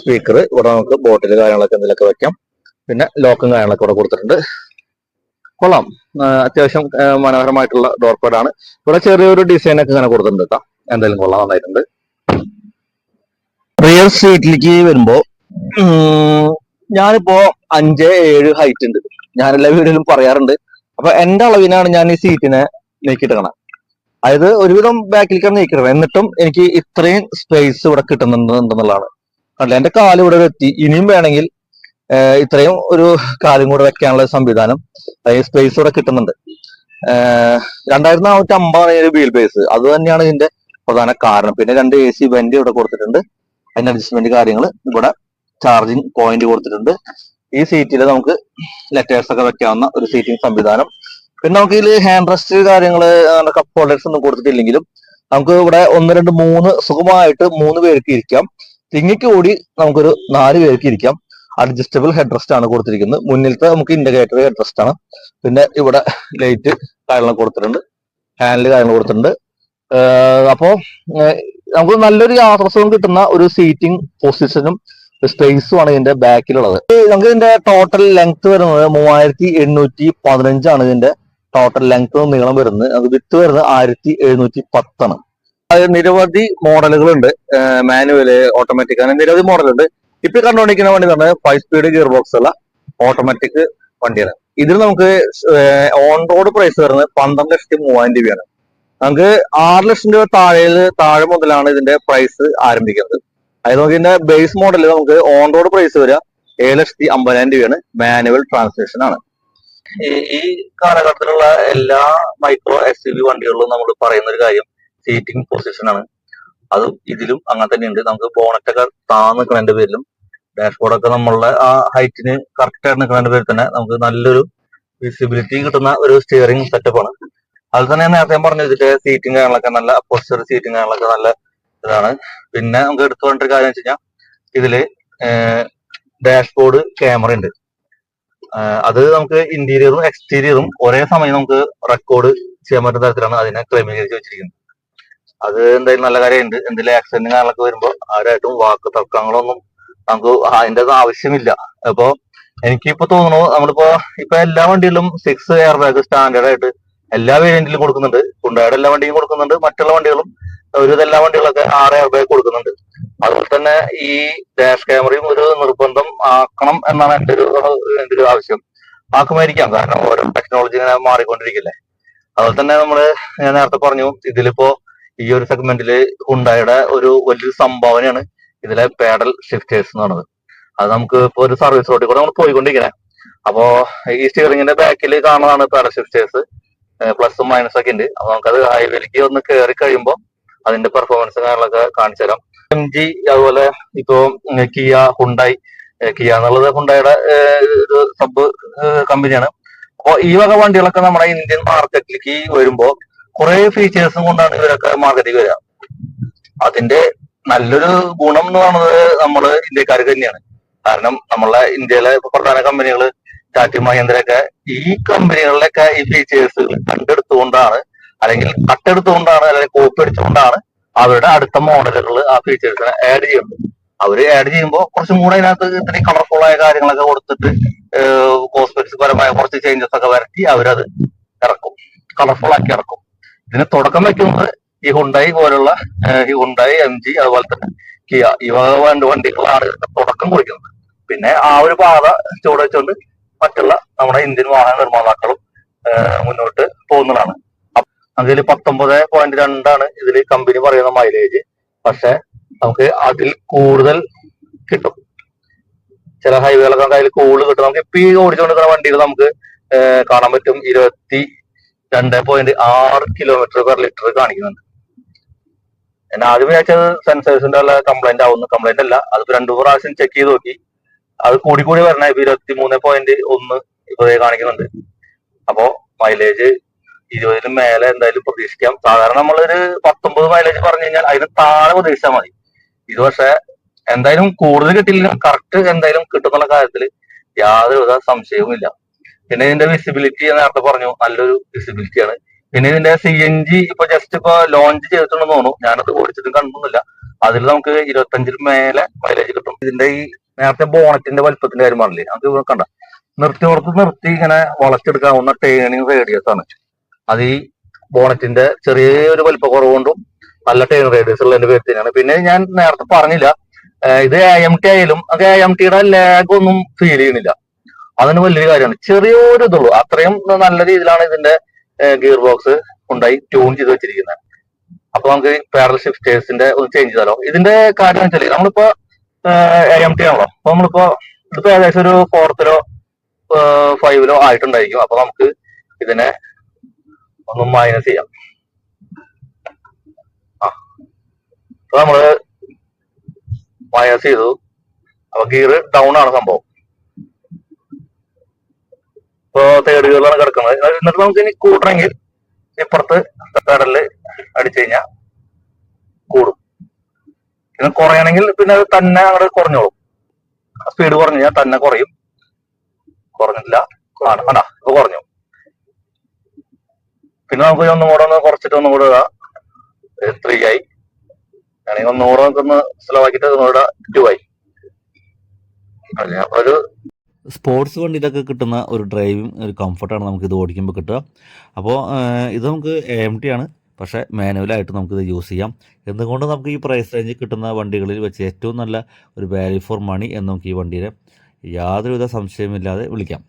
B: സ്പീക്കർ ഇവിടെ നമുക്ക് ബോട്ടിൽ കാര്യങ്ങളൊക്കെ എന്തെങ്കിലുമൊക്കെ വെക്കാം. പിന്നെ ലോക്കും കാര്യങ്ങളൊക്കെ ഇവിടെ കൊടുത്തിട്ടുണ്ട്. കൊള്ളാം. അത്യാവശ്യം മനോഹരമായിട്ടുള്ള ഡോർ പാഡാണ് ഇവിടെ ചെറിയൊരു ഡിസൈൻ ഒക്കെ ഇങ്ങനെ കൊടുത്തിട്ടുണ്ട് കേട്ടോ എന്തായാലും കൊള്ളാം നന്നായിട്ടുണ്ട്. റിയർ സീറ്റിലേക്ക് വരുമ്പോ ഞാനിപ്പോ അഞ്ച് ഏഴ് ഹൈറ്റ് ഉണ്ട്. ഞാൻ എല്ലാ വീഡിയോയിലും പറയാറുണ്ട്. അപ്പൊ എന്റെ അളവിനാണ് ഞാൻ ഈ സീറ്റിനെ നീക്കിയിട്ടണം അതായത് ഒരുവിധം ബാക്കിലേക്കാണ് നീക്കുന്നത് എന്നിട്ടും എനിക്ക് ഇത്രയും സ്പേസ് ഇവിടെ കിട്ടുന്നുണ്ടെന്നുള്ളതാണ് കണ്ടില്ല എന്റെ കാൽ ഇവിടെ എത്തി. ഇനിയും വേണമെങ്കിൽ ഇത്രയും ഒരു കാലും കൂടെ വെക്കാനുള്ള സംവിധാനം അതായത് സ്പേസ് ഇവിടെ കിട്ടുന്നുണ്ട്. രണ്ടായിരത്തി നാനൂറ്റി അമ്പതാണ് വീൽ ബേസ് അത് തന്നെയാണ് ഇതിന്റെ പ്രധാന കാരണം. പിന്നെ രണ്ട് എ സി വെന്റ് ഇവിടെ കൊടുത്തിട്ടുണ്ട്. അതിന്റെ അഡ്ജസ്റ്റ്മെന്റ് കാര്യങ്ങൾ ഇവിടെ ചാർജിങ് പോയിന്റ് കൊടുത്തിട്ടുണ്ട്. ഈ സീറ്റിൽ നമുക്ക് ലെറ്റേഴ്സ് ഒക്കെ വെക്കാവുന്ന ഒരു സീറ്റിംഗ് സംവിധാനം പിന്നെ നമുക്ക് ഇതിൽ ഹാൻഡ് റെസ്റ്റ് കാര്യങ്ങൾ കപ്പ് ഹോൾഡേഴ്സ് ഒന്നും കൊടുത്തിട്ടില്ലെങ്കിലും നമുക്ക് ഇവിടെ ഒന്ന് രണ്ട് മൂന്ന് സുഖമായിട്ട് മൂന്ന് പേർക്ക് ഇരിക്കാം. തിങ്ങിക്ക് കൂടി നമുക്കൊരു നാല് പേർക്ക് ഇരിക്കാം. അഡ്ജസ്റ്റബിൾ ഹെഡ് റെസ്റ്റ് ആണ് കൊടുത്തിരിക്കുന്നത്. മുന്നിലത്തെ നമുക്ക് ഇൻഡിക്കേറ്റർ ഹെഡ് റെസ്റ്റ് ആണ്. പിന്നെ ഇവിടെ ലൈറ്റ് കാര്യങ്ങൾ കൊടുത്തിട്ടുണ്ട്. ഹാൻഡിൽ കാര്യങ്ങൾ കൊടുത്തിട്ടുണ്ട്. അപ്പോൾ അപ്പോ നമുക്ക് നല്ലൊരു യാത്ര സുഖം കിട്ടുന്ന ഒരു സീറ്റിംഗ് പൊസിഷനും സ്പേസും ആണ് ഇതിന്റെ ബാക്കിലുള്ളത് നമുക്ക് ഇതിന്റെ ടോട്ടൽ ലെങ്ത് വരുന്നത് മൂവായിരത്തി എണ്ണൂറ്റി പതിനഞ്ചാണ് ഇതിന്റെ ടോട്ടൽ ലെങ്ത് നീളം വരുന്നത്. അത് വിത്ത് വരുന്നത് ആയിരത്തി എഴുന്നൂറ്റി പത്താണ് അത് നിരവധി മോഡലുകളുണ്ട്. മാനുവൽ ഓട്ടോമാറ്റിക് അങ്ങനെ നിരവധി മോഡലുണ്ട്. ഇപ്പൊ കണ്ടുകൊണ്ടിരിക്കുന്ന വണ്ടി തന്നെ ഫൈവ് സ്പീഡ് ഗിയർ ബോക്സ് ഉള്ള ഓട്ടോമാറ്റിക് വണ്ടിയാണ്. ഇതിൽ നമുക്ക് ഓൺ റോഡ് പ്രൈസ് വരുന്നത് പന്ത്രണ്ട് ലക്ഷത്തി മൂവായിരം രൂപയാണ്. നമുക്ക് ആറ് ലക്ഷം രൂപ താഴെ താഴെ മുതലാണ് ഇതിന്റെ പ്രൈസ് ആരംഭിക്കുന്നത്. അതായത് നമുക്ക് ഇതിന്റെ ബേസ് മോഡൽ നമുക്ക് ഓൺ റോഡ് പ്രൈസ് വരിക ഏഴ് ലക്ഷത്തി അമ്പതിനായിരം രൂപയാണ്. മാനുവൽ ട്രാൻസ്ലേഷൻ ആണ്. ഈ- കാലഘട്ടത്തിലുള്ള എല്ലാ മൈക്രോ എസ് യു വി വണ്ടികളിലും നമ്മൾ പറയുന്ന ഒരു കാര്യം സീറ്റിംഗ് പൊസിഷൻ ആണ്. അത് ഇതിലും അങ്ങനെ തന്നെയുണ്ട്. നമുക്ക് ബോണറ്റൊക്കെ താന്ന് നിൽക്കുന്നതിന്റെ പേരിലും ഡാഷ്ബോർഡ് ഒക്കെ നമ്മളുടെ ആ ഹൈറ്റിന് കറക്റ്റ് ആയിട്ട് നിൽക്കുന്നതിന്റെ പേരിൽ തന്നെ നമുക്ക് നല്ലൊരു വിസിബിലിറ്റി കിട്ടുന്ന ഒരു സ്റ്റിയറിംഗ് സെറ്റപ്പ് ആണ്. അത് തന്നെ നേരത്തെ പറഞ്ഞു ഇതിന്റെ സീറ്റിംഗ് കാര്യങ്ങളൊക്കെ നല്ല പോസ്റ്റർ സീറ്റിംഗ് കാര്യങ്ങളൊക്കെ നല്ല ഇതാണ്. പിന്നെ നമുക്ക് എടുത്തു പറഞ്ഞിട്ട് കാര്യം വെച്ച് കഴിഞ്ഞാൽ ഇതിൽ ഡാഷ്ബോർഡ് ക്യാമറ ഉണ്ട്. അത് നമുക്ക് ഇന്റീരിയറും എക്സ്റ്റീരിയറും ഒരേ സമയം നമുക്ക് റെക്കോർഡ് ചെയ്യാൻ പറ്റുന്ന തരത്തിലാണ് അതിനെ ക്രമീകരിച്ച് വെച്ചിരിക്കുന്നത്. അത് എന്തായാലും നല്ല കാര്യമുണ്ട്. എന്തെങ്കിലും ആക്സിഡന്റ് കാര്യങ്ങളൊക്കെ വരുമ്പോൾ ആരായിട്ടും വാക്ക് തർക്കങ്ങളൊന്നും നമുക്ക് അതിന്റെ ആവശ്യമില്ല. അപ്പോ എനിക്കിപ്പോ തോന്നുന്നു നമ്മളിപ്പോ ഇപ്പൊ എല്ലാ വണ്ടിയിലും സിക്സ് എയർ ബാഗ് സ്റ്റാൻഡേർഡ് ആയിട്ട് എല്ലാ വേരിയന്റിലും കൊടുക്കുന്നുണ്ട്. കുണ്ടായുടെ എല്ലാ വണ്ടിയും കൊടുക്കുന്നുണ്ട്. മറ്റുള്ള വണ്ടികളും ഒരു എല്ലാ വണ്ടികളൊക്കെ ആറ് എയർ ബാഗ് കൊടുക്കുന്നുണ്ട്. അതുപോലെ തന്നെ ഈ ഡാഷ് ക്യാമറയും ഒരു നിർബന്ധം ആക്കണം എന്നാണ് എന്റെ ഒരു എന്റെ ഒരു ആവശ്യം. ആക്കുമായിരിക്കാം. കാരണം ഓരോ ടെക്നോളജി ഇങ്ങനെ മാറിക്കൊണ്ടിരിക്കില്ലേ. അതുപോലെ തന്നെ നമ്മൾ ഞാൻ നേരത്തെ പറഞ്ഞു ഇതിലിപ്പോ ഈ ഒരു സെഗ്മെന്റിൽ ഹുണ്ടായുടെ ഒരു വലിയൊരു സംഭാവനയാണ് ഇതിലെ പേഡൽ ഷിഫ്റ്റേഴ്സ് എന്ന് പറയുന്നത്. അത് നമുക്ക് ഇപ്പോൾ ഒരു സർവീസ് റോഡിൽ കൂടെ നമ്മൾ പോയിക്കൊണ്ടിരിക്കുന്നത് അപ്പോ ഈ സ്റ്റിയറിംഗിന്റെ ബാക്കിൽ കാണുന്നതാണ് പേഡൽ ഷിഫ്റ്റേഴ്സ് പ്ലസും മൈനസ് ഒക്കെ ഉണ്ട്. അപ്പൊ നമുക്കത് ഹൈവേയിലേക്ക് ഒന്ന് കയറി കഴിയുമ്പോൾ അതിന്റെ പെർഫോമൻസ് കാര്യങ്ങളൊക്കെ കാണിച്ചു തരാം എം ജി അതുപോലെ ഇപ്പോ കിയ ഹുണ്ടായി കിയ എന്നുള്ളത് ഹുണ്ടായുടെ ഒരു സബ് കമ്പനിയാണ്. അപ്പോ ഈ വക വണ്ടികളൊക്കെ നമ്മുടെ ഇന്ത്യൻ മാർക്കറ്റിലേക്ക് വരുമ്പോ കുറെ ഫീച്ചേഴ്സും കൊണ്ടാണ് ഇവരൊക്കെ മാർക്കറ്റിൽ വരിക. അതിന്റെ നല്ലൊരു ഗുണം എന്ന് പറയുന്നത് നമ്മൾ ഇന്ത്യക്കാർക്ക് തന്നെയാണ്. കാരണം നമ്മളെ ഇന്ത്യയിലെ പ്രധാന കമ്പനികൾ ടാറ്റ മഹീന്ദ്രയൊക്കെ ഈ കമ്പനികളിലൊക്കെ ഈ ഫീച്ചേഴ്സ് കണ്ടെടുത്തുകൊണ്ടാണ് അല്ലെങ്കിൽ കട്ടെടുത്തുകൊണ്ടാണ് അല്ലെങ്കിൽ കോപ്പി അടിച്ചുകൊണ്ടാണ് അവരുടെ അടുത്ത മോഡലുകൾ ആ ഫീച്ചേഴ്സിനെ ആഡ് ചെയ്യുന്നുണ്ട് അവർ ആഡ് ചെയ്യുമ്പോൾ കുറച്ചും കൂടെ അതിനകത്ത് ഇത്രയും കളർഫുൾ ആയ കാര്യങ്ങളൊക്കെ കൊടുത്തിട്ട് കോസ്മെറ്റിക്സ് പരമായ കുറച്ച് ചേഞ്ചസ് ഒക്കെ വരുത്തി അവരത് ഇറക്കും. കളർഫുൾ ആക്കി ഇറക്കും. ഇതിന് തുടക്കം വെക്കുന്നത് ഈ ഹുണ്ടായി പോലുള്ള ഈ ഹുണ്ടായി എം ജി അതുപോലെ തന്നെ കിയ വണ്ടി വണ്ടികളാണ് തുടക്കം കുറിക്കുന്നത്. പിന്നെ ആ ഒരു പാത ചുവടെ വെച്ചുകൊണ്ട് മറ്റുള്ള നമ്മുടെ ഇന്ത്യൻ വാഹന നിർമ്മാതാക്കളും മുന്നോട്ട് പോകുന്നതാണ്. അതിൽ പത്തൊമ്പത് പോയിന്റ് രണ്ടാണ് ഇതിൽ കമ്പനി പറയുന്ന മൈലേജ് പക്ഷെ നമുക്ക് അതിൽ കൂടുതൽ കിട്ടും. ചില ഹൈവേകളൊക്കെ അതിൽ കൂടുതൽ കിട്ടും. നമുക്ക് ഇപ്പൊ ഈ ഓടിച്ചുകൊണ്ടിരിക്കുന്ന വണ്ടികൾ നമുക്ക് കാണാൻ പറ്റും ഇരുപത്തി രണ്ട് പോയിന്റ് ആറ് കിലോമീറ്റർ പെർ ലിറ്റർ കാണിക്കുന്നുണ്ട്. ഞാൻ ആദ്യം വിചാരിച്ചത് സെൻസേഴ്സിന്റെ ഉള്ള കംപ്ലൈന്റ് ആവുന്നു. കംപ്ലൈന്റ് അല്ല. അത് രണ്ടു പ്രാവശ്യം ചെക്ക് ചെയ്ത് നോക്കി. അത് കൂടി കൂടി വരണ. ഇപ്പൊ ഇരുപത്തി മൂന്ന് പോയിന്റ് ഒന്ന് ഇപ്പൊ കാണിക്കുന്നുണ്ട്. അപ്പോ മൈലേജ് ഇരുപതിന് മേലെ എന്തായാലും പ്രതീക്ഷിക്കാം. സാധാരണ നമ്മളൊരു പത്തൊമ്പത് മൈലേജ് പറഞ്ഞു കഴിഞ്ഞാൽ അതിന് താഴെ പ്രതീക്ഷിച്ചാൽ മതി. ഇത് പക്ഷെ എന്തായാലും കൂടുതൽ കിട്ടിയില്ലെങ്കിലും കറക്റ്റ് എന്തായാലും കിട്ടുന്നുള്ള കാര്യത്തിൽ യാതൊരുവിധ സംശയവും ഇല്ല പിന്നെ ഇതിന്റെ വിസിബിലിറ്റി നേരത്തെ പറഞ്ഞു നല്ലൊരു വിസിബിലിറ്റിയാണ് പിന്നെ ഇതിന്റെ സി എൻ ജി ഇപ്പൊ ജസ്റ്റ് ഇപ്പൊ ലോഞ്ച് ചെയ്തിട്ടുണ്ടെന്ന് തോന്നുന്നു. ഞാനത് ഓടിച്ചിട്ടും കണ്ടൊന്നുമില്ല അതിൽ നമുക്ക് ഇരുപത്തഞ്ചിന് മേലെ മൈലേജ് കിട്ടും. ഇതിന്റെ ഈ നേരത്തെ ബോണറ്റിന്റെ വലിപ്പത്തിന്റെ കാര്യം പറഞ്ഞില്ലേ? അത് കണ്ട. നിർത്തി ഓർത്ത് നിർത്തി ഇങ്ങനെ വളച്ചെടുക്കാവുന്ന ടേണിങ് റേഡിയസ് ആണ്. അത് ഈ ബോണറ്റിന്റെ ചെറിയൊരു വലിപ്പ കുറവുകൊണ്ടും നല്ല ടേൺ റേഡിയസ് ഉള്ളതിന്റെ പേര് തന്നെയാണ് പിന്നെ ഞാൻ നേരത്തെ പറഞ്ഞില്ല ഇത് എ എം ടി ആയാലും അത് എ എം ടിയുടെ ലാഗ് ഒന്നും ഫീൽ ചെയ്യണില്ല അതിന് വലിയൊരു കാര്യമാണ്. ചെറിയൊരു ഇതുള്ളൂ. അത്രയും നല്ല രീതിയിലാണ് ഇതിന്റെ ഗിയർ ബോക്സ് ഉണ്ടായി ട്യൂൺ ചെയ്ത് വെച്ചിരിക്കുന്നത്. അപ്പൊ നമുക്ക് പാരൽ ഷിഫ്റ്റേഴ്സിന്റെ ഒന്ന് ചേഞ്ച് ചെയ്താലോ. ഇതിന്റെ കാര്യം വെച്ചാൽ നമ്മളിപ്പോ എ എം ടി ആണല്ലോ. അപ്പൊ നമ്മളിപ്പോ ഇതിപ്പോ ഏകദേശം ഒരു ഫോർത്തിലോ ഫൈവിലോ ആയിട്ടുണ്ടായിരിക്കും. അപ്പൊ നമുക്ക് ഇതിനെ ഒന്ന് മൈനസ് ചെയ്യാം. ആ. അപ്പൊ നമ്മൾ മൈനസ് ചെയ്തു. അപ്പൊ ഗിയർ ഡൗൺ ആണ് സംഭവം. ഇപ്പൊ തേർഡ് ഗിയറിലാണ് കിടക്കുന്നത്. എന്നിട്ട് നമുക്ക് ഇനി കൂട്ടണമെങ്കിൽ ഇപ്പുറത്ത് കടലിൽ അടിച്ചു കഴിഞ്ഞാൽ കൂടും. പിന്നെ കുറയണമെങ്കിൽ പിന്നെ അത് തന്നെ അങ്ങോട്ട് കുറഞ്ഞോളും. സ്പീഡ് കുറഞ്ഞു കഴിഞ്ഞാൽ തന്നെ കുറയും. കുറഞ്ഞില്ല ആണ്. ഇപ്പൊ കുറഞ്ഞു. പിന്നെ നമുക്ക് ഒന്ന് കൂടെ ഒന്ന് കുറച്ചിട്ട് ഒന്ന് കൂടെ ഇടാം ത്രീ ആയി. ആണെങ്കിൽ ഒന്ന് കൂടെ നമുക്കൊന്ന് ഒന്ന് ഒന്നുകൂടെ ടു ആയി. അല്ല ഒരു
A: സ്പോർട്സ് വണ്ടിയിലൊക്കെ കിട്ടുന്ന ഒരു ഡ്രൈവും ഒരു കംഫർട്ടാണ് നമുക്ക് ഇത് ഓടിക്കുമ്പോൾ കിട്ടുക. അപ്പോൾ ഇത് നമുക്ക് എം ടി ആണ്. പക്ഷേ മാനുവലായിട്ട് നമുക്കിത് യൂസ് ചെയ്യാം. എന്തുകൊണ്ട് നമുക്ക് ഈ പ്രൈസ് റേഞ്ചിൽ കിട്ടുന്ന വണ്ടികളിൽ വെച്ച് ഏറ്റവും നല്ല ഒരു വാല്യൂ ഫോർ മണി എന്ന് നമുക്ക് ഈ വണ്ടിയെ യാതൊരുവിധ സംശയമില്ലാതെ വിളിക്കാം.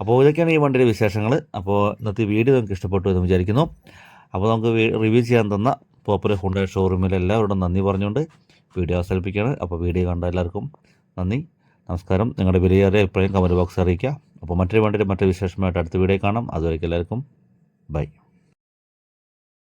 A: അപ്പോൾ ഇതൊക്കെയാണ് ഈ വണ്ടിയുടെ വിശേഷങ്ങൾ. അപ്പോൾ ഇന്നത്തെ വീഡിയോ നിങ്ങൾക്ക് ഇഷ്ടപ്പെട്ടു എന്ന് വിചാരിക്കുന്നു. അപ്പോൾ നമുക്ക് റിവ്യൂ ചെയ്യാൻ തന്ന പോപ്പുലർ ഹുണ്ട ഷോറൂമിൽ എല്ലാവരോടും നന്ദി പറഞ്ഞുകൊണ്ട് വീഡിയോ അവസാനിപ്പിക്കുകയാണ്. അപ്പോൾ വീഡിയോ കണ്ട എല്ലാവർക്കും നന്ദി. നമസ്കാരം. നിങ്ങളുടെ വിലയേറിയ അഭിപ്രായം കമന്റ് ബോക്സ് അറിയിക്കുക. അപ്പോൾ മറ്റൊരു വണ്ടിയുടെ മറ്റൊരു വിശേഷമായിട്ട് അടുത്ത വീഡിയോ കാണാം. അതുവരേക്കും എല്ലാവർക്കും. ബൈ